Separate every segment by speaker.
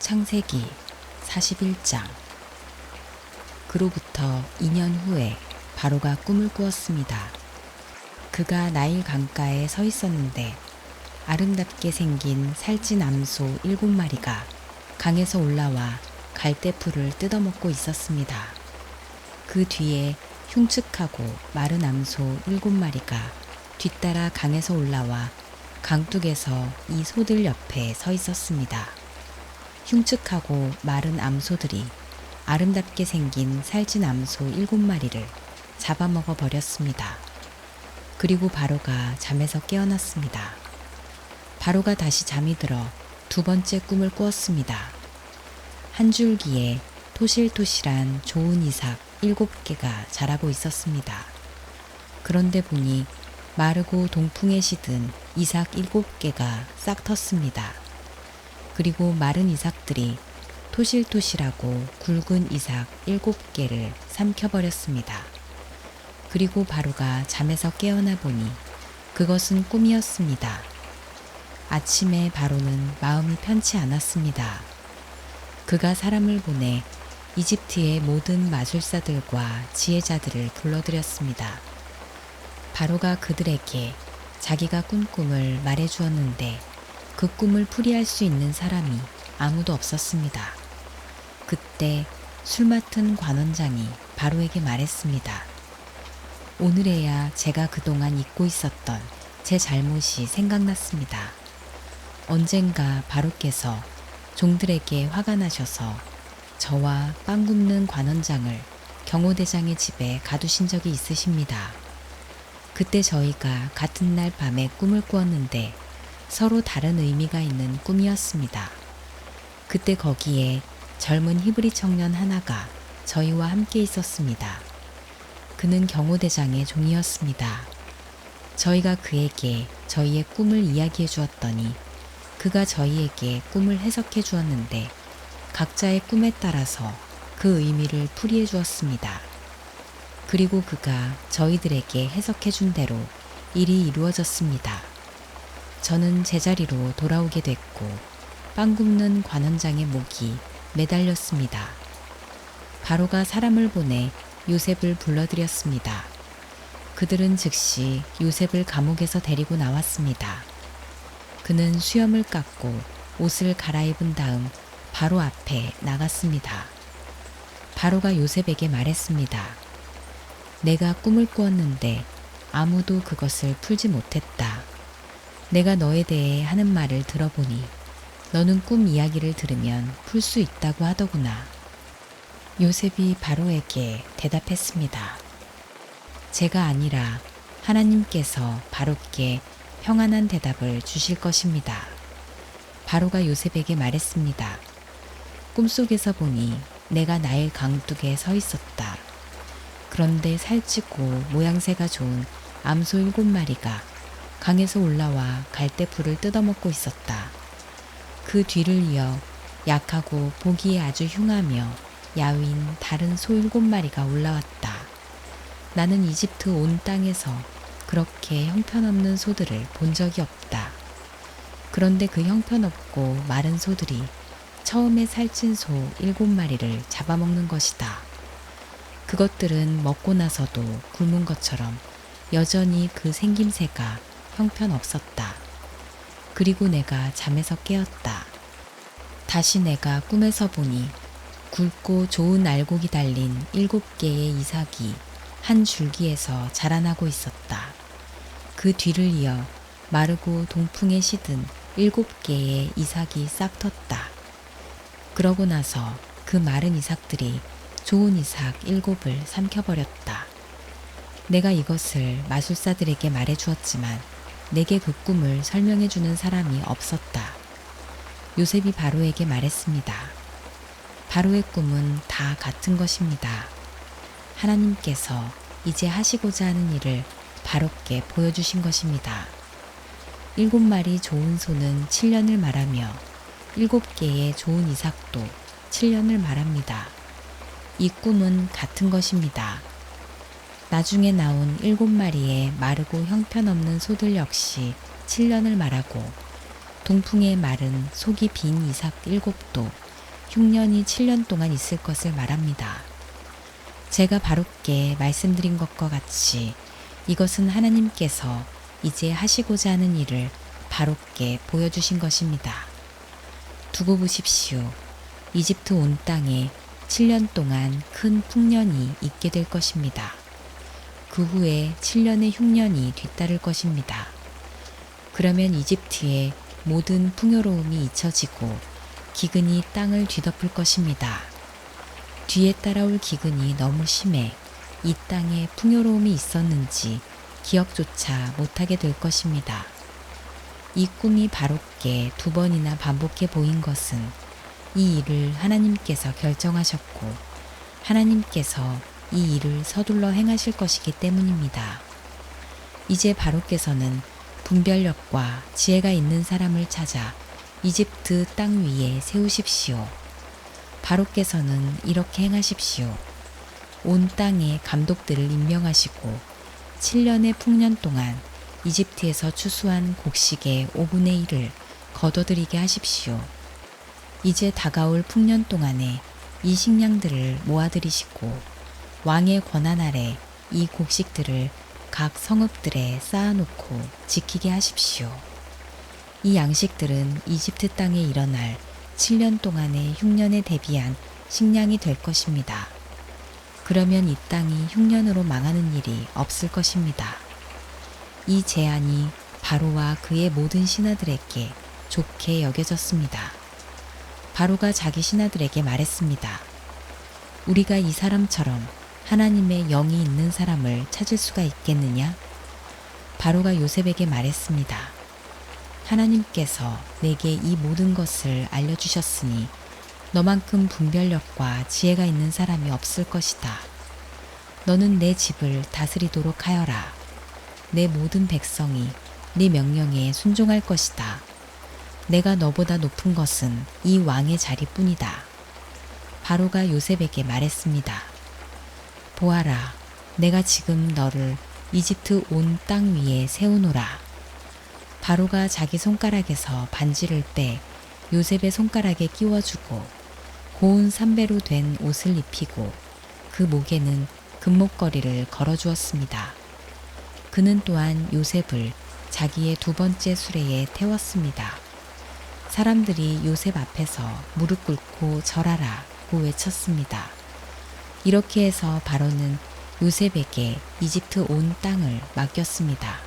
Speaker 1: 창세기 41장 그로부터 2년 후에 바로가 꿈을 꾸었습니다. 그가 나일 강가에 서 있었는데 아름답게 생긴 살찐 암소 일곱 마리가 강에서 올라와 갈대풀을 뜯어먹고 있었습니다. 그 뒤에 흉측하고 마른 암소 일곱 마리가 뒤따라 강에서 올라와 강둑에서 이 소들 옆에 서 있었습니다. 흉측하고 마른 암소들이 아름답게 생긴 살찐 암소 일곱 마리를 잡아먹어 버렸습니다. 그리고 바로가 잠에서 깨어났습니다. 바로가 다시 잠이 들어 두 번째 꿈을 꾸었습니다. 한 줄기에 토실토실한 좋은 이삭 일곱 개가 자라고 있었습니다. 그런데 보니 마르고 동풍에 시든 이삭 일곱 개가 싹 텄습니다. 그리고 마른 이삭들이 토실토실하고 굵은 이삭 일곱 개를 삼켜버렸습니다. 그리고 바로가 잠에서 깨어나 보니 그것은 꿈이었습니다. 아침에 바로는 마음이 편치 않았습니다. 그가 사람을 보내 이집트의 모든 마술사들과 지혜자들을 불러들였습니다. 바로가 그들에게 자기가 꾼 꿈을 말해 주었는데 그 꿈을 풀이할 수 있는 사람이 아무도 없었습니다. 그때 술 맡은 관원장이 바로에게 말했습니다. 오늘에야 제가 그동안 잊고 있었던 제 잘못이 생각났습니다. 언젠가 바로께서 종들에게 화가 나셔서 저와 빵 굽는 관원장을 경호대장의 집에 가두신 적이 있으십니다. 그때 저희가 같은 날 밤에 꿈을 꾸었는데 서로 다른 의미가 있는 꿈이었습니다. 그때 거기에 젊은 히브리 청년 하나가 저희와 함께 있었습니다. 그는 경호대장의 종이었습니다. 저희가 그에게 저희의 꿈을 이야기해 주었더니 그가 저희에게 꿈을 해석해 주었는데 각자의 꿈에 따라서 그 의미를 풀이해 주었습니다. 그리고 그가 저희들에게 해석해 준 대로 일이 이루어졌습니다. 저는 제자리로 돌아오게 됐고 빵 굽는 관원장의 목이 매달렸습니다. 바로가 사람을 보내 요셉을 불러들였습니다. 그들은 즉시 요셉을 감옥에서 데리고 나왔습니다. 그는 수염을 깎고 옷을 갈아입은 다음 바로 앞에 나갔습니다. 바로가 요셉에게 말했습니다. 내가 꿈을 꾸었는데 아무도 그것을 풀지 못했다. 내가 너에 대해 하는 말을 들어보니 너는 꿈 이야기를 들으면 풀 수 있다고 하더구나. 요셉이 바로에게 대답했습니다. 제가 아니라 하나님께서 바로께 평안한 대답을 주실 것입니다. 바로가 요셉에게 말했습니다. 꿈속에서 보니 내가 나일 강둑에 서 있었다. 그런데 살찌고 모양새가 좋은 암소 일곱 마리가 강에서 올라와 갈대풀을 뜯어먹고 있었다. 그 뒤를 이어 약하고 보기에 아주 흉하며 야윈 다른 소 일곱 마리가 올라왔다. 나는 이집트 온 땅에서 그렇게 형편없는 소들을 본 적이 없다. 그런데 그 형편없고 마른 소들이 처음에 살찐 소 일곱 마리를 잡아먹는 것이다. 그것들은 먹고 나서도 굶은 것처럼 여전히 그 생김새가 형편없었다. 그리고 내가 잠에서 깨었다. 다시 내가 꿈에서 보니 굵고 좋은 알곡이 달린 일곱 개의 이삭이 한 줄기에서 자라나고 있었다. 그 뒤를 이어 마르고 동풍에 시든 일곱 개의 이삭이 싹 텄다. 그러고 나서 그 마른 이삭들이 좋은 이삭 일곱을 삼켜버렸다. 내가 이것을 마술사들에게 말해 주었지만 내게 그 꿈을 설명해 주는 사람이 없었다. 요셉이 바로에게 말했습니다. 바로의 꿈은 다 같은 것입니다. 하나님께서 이제 하시고자 하는 일을 바로께 보여주신 것입니다. 일곱 마리 좋은 소는 7년을 말하며 일곱 개의 좋은 이삭도 7년을 말합니다. 이 꿈은 같은 것입니다. 나중에 나온 일곱 마리의 마르고 형편없는 소들 역시 7년을 말하고 동풍에 마른 속이 빈 이삭 일곱도 흉년이 7년 동안 있을 것을 말합니다. 제가 바로께 말씀드린 것과 같이 이것은 하나님께서 이제 하시고자 하는 일을 바로께 보여주신 것입니다. 두고 보십시오. 이집트 온 땅에 7년 동안 큰 풍년이 있게 될 것입니다. 그 후에 7년의 흉년이 뒤따를 것입니다. 그러면 이집트의 모든 풍요로움이 잊혀지고 기근이 땅을 뒤덮을 것입니다. 뒤에 따라올 기근이 너무 심해 이 땅에 풍요로움이 있었는지 기억조차 못하게 될 것입니다. 이 꿈이 바로께 두 번이나 반복해 보인 것은 이 일을 하나님께서 결정하셨고 하나님께서 이 일을 서둘러 행하실 것이기 때문입니다. 이제 바로께서는 분별력과 지혜가 있는 사람을 찾아 이집트 땅 위에 세우십시오. 바로께서는 이렇게 행하십시오. 온 땅에 감독들을 임명하시고 7년의 풍년 동안 이집트에서 추수한 곡식의 5분의 1을 거둬들이게 하십시오. 이제 다가올 풍년 동안에 이 식량들을 모아들이시고 왕의 권한 아래 이 곡식들을 각 성읍들에 쌓아놓고 지키게 하십시오. 이 양식들은 이집트 땅에 일어날 7년 동안의 흉년에 대비한 식량이 될 것입니다. 그러면 이 땅이 흉년으로 망하는 일이 없을 것입니다. 이 제안이 바로와 그의 모든 신하들에게 좋게 여겨졌습니다. 바로가 자기 신하들에게 말했습니다. 우리가 이 사람처럼 하나님의 영이 있는 사람을 찾을 수가 있겠느냐? 바로가 요셉에게 말했습니다. 하나님께서 내게 이 모든 것을 알려주셨으니 너만큼 분별력과 지혜가 있는 사람이 없을 것이다. 너는 내 집을 다스리도록 하여라. 내 모든 백성이 네 명령에 순종할 것이다. 내가 너보다 높은 것은 이 왕의 자리뿐이다. 바로가 요셉에게 말했습니다. 보아라, 내가 지금 너를 이집트 온 땅 위에 세우노라. 바로가 자기 손가락에서 반지를 빼 요셉의 손가락에 끼워주고 고운 삼배로 된 옷을 입히고 그 목에는 금목걸이를 걸어주었습니다. 그는 또한 요셉을 자기의 두 번째 수레에 태웠습니다. 사람들이 요셉 앞에서 무릎 꿇고 절하라고 외쳤습니다. 이렇게 해서 바로는 요셉에게 이집트 온 땅을 맡겼습니다.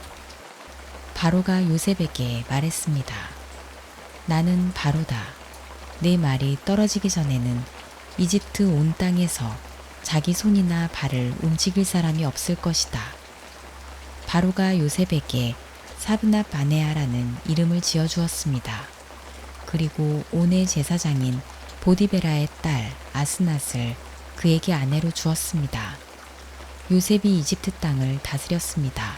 Speaker 1: 바로가 요셉에게 말했습니다. 나는 바로다. 내 말이 떨어지기 전에는 이집트 온 땅에서 자기 손이나 발을 움직일 사람이 없을 것이다. 바로가 요셉에게 사브나 바네아라는 이름을 지어 주었습니다. 그리고 온의 제사장인 보디베라의 딸 아스낫을 그에게 아내로 주었습니다. 요셉이 이집트 땅을 다스렸습니다.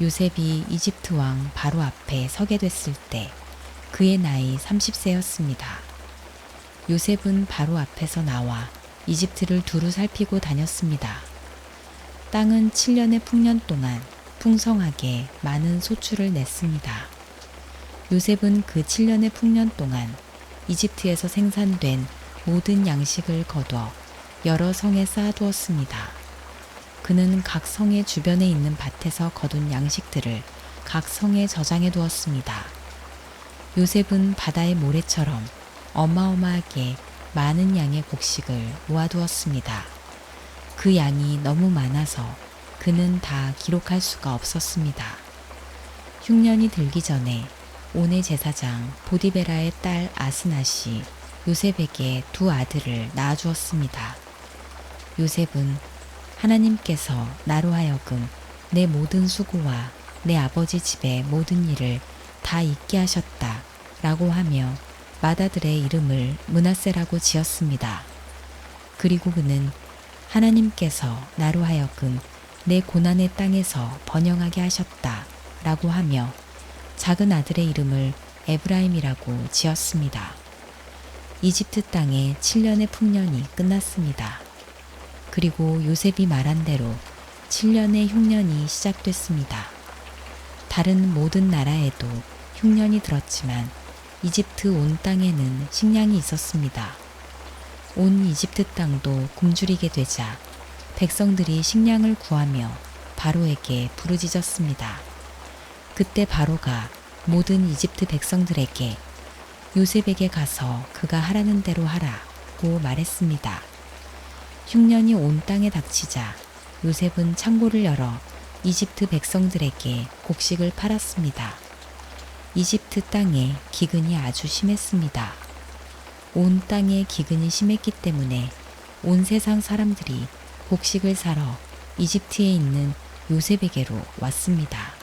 Speaker 1: 요셉이 이집트 왕 바로 앞에 서게 됐을 때 그의 나이 30세였습니다. 요셉은 바로 앞에서 나와 이집트를 두루 살피고 다녔습니다. 땅은 7년의 풍년 동안 풍성하게 많은 소출을 냈습니다. 요셉은 그 7년의 풍년 동안 이집트에서 생산된 모든 양식을 거둬 여러 성에 쌓아두었습니다. 그는 각 성의 주변에 있는 밭에서 거둔 양식들을 각 성에 저장해 두었습니다. 요셉은 바다의 모래처럼 어마어마하게 많은 양의 곡식을 모아두었습니다. 그 양이 너무 많아서 그는 다 기록할 수가 없었습니다. 흉년이 들기 전에 온의 제사장 보디베라의 딸 아스낫이 요셉에게 두 아들을 낳아주었습니다. 요셉은 하나님께서 나로 하여금 내 모든 수고와 내 아버지 집의 모든 일을 다 잊게 하셨다 라고 하며 맏아들의 이름을 문하세라고 지었습니다. 그리고 그는 하나님께서 나로 하여금 내 고난의 땅에서 번영하게 하셨다 라고 하며 작은 아들의 이름을 에브라임이라고 지었습니다. 이집트 땅에 7년의 풍년이 끝났습니다. 그리고 요셉이 말한 대로 7년의 흉년이 시작됐습니다. 다른 모든 나라에도 흉년이 들었지만 이집트 온 땅에는 식량이 있었습니다. 온 이집트 땅도 굶주리게 되자 백성들이 식량을 구하며 바로에게 부르짖었습니다. 그때 바로가 모든 이집트 백성들에게 요셉에게 가서 그가 하라는 대로 하라고 말했습니다. 흉년이 온 땅에 닥치자 요셉은 창고를 열어 이집트 백성들에게 곡식을 팔았습니다. 이집트 땅에 기근이 아주 심했습니다. 온 땅에 기근이 심했기 때문에 온 세상 사람들이 곡식을 사러 이집트에 있는 요셉에게로 왔습니다.